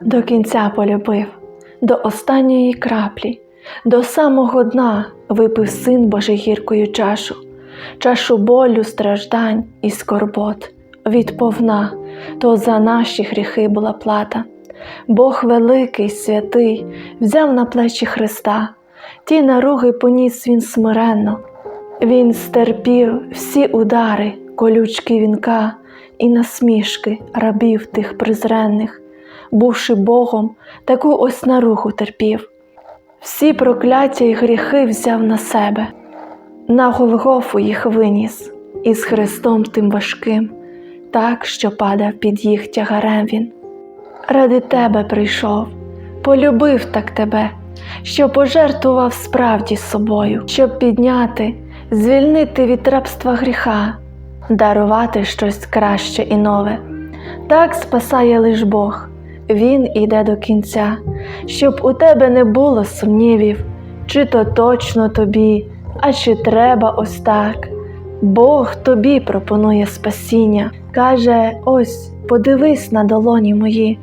До кінця полюбив, до останньої краплі, до самого дна випив син Божий гіркою чашу, чашу болю, страждань і скорбот. Відповна, то за наші гріхи була плата. Бог великий, святий, взяв на плечі Христа, ті наруги поніс він смиренно. Він стерпів всі удари, колючки вінка і насмішки рабів тих презренних, бувши Богом, таку ось наругу терпів. Всі прокляття й гріхи взяв на себе, на Голгофу їх виніс, і з Христом тим важким, так, що падав під їх тягарем він. Ради тебе прийшов, полюбив так тебе, що пожертвував справді собою, щоб підняти, звільнити від рабства гріха, дарувати щось краще і нове. Так спасає лиш Бог, Він іде до кінця, щоб у тебе не було сумнівів, чи то точно тобі, а чи треба ось так. Бог тобі пропонує спасіння, каже: ось, подивись на долоні мої,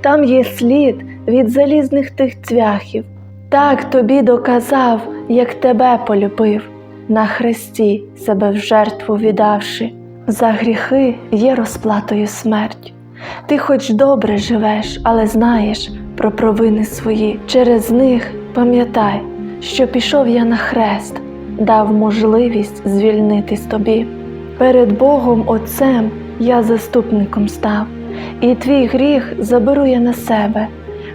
там є слід від залізних тих цвяхів. Так тобі доказав, як тебе полюбив, на хресті себе в жертву віддавши. За гріхи є розплатою смерть. Ти хоч добре живеш, але знаєш про провини свої. Через них пам'ятай, що пішов я на хрест, дав можливість звільнитись тобі. Перед Богом Отцем я заступником став, і твій гріх заберу я на себе.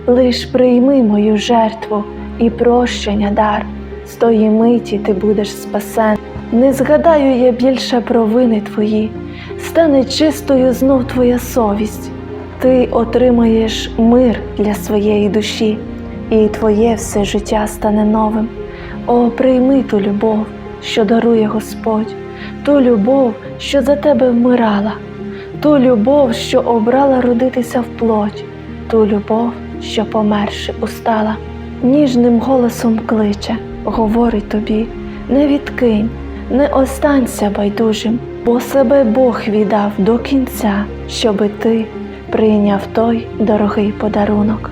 Лиш прийми мою жертву і прощення дар. З тої миті ти будеш спасен. Не згадаю я більше провини твої, стане чистою знов твоя совість. Ти отримаєш мир для своєї душі, і твоє все життя стане новим. О, прийми ту любов, що дарує Господь, ту любов, що за тебе вмирала, ту любов, що обрала родитися в плоть, ту любов, що померши устала, ніжним голосом кличе, говорить тобі, не відкинь, не останься байдужим, бо себе Бог віддав до кінця, щоби ти прийняв той дорогий подарунок.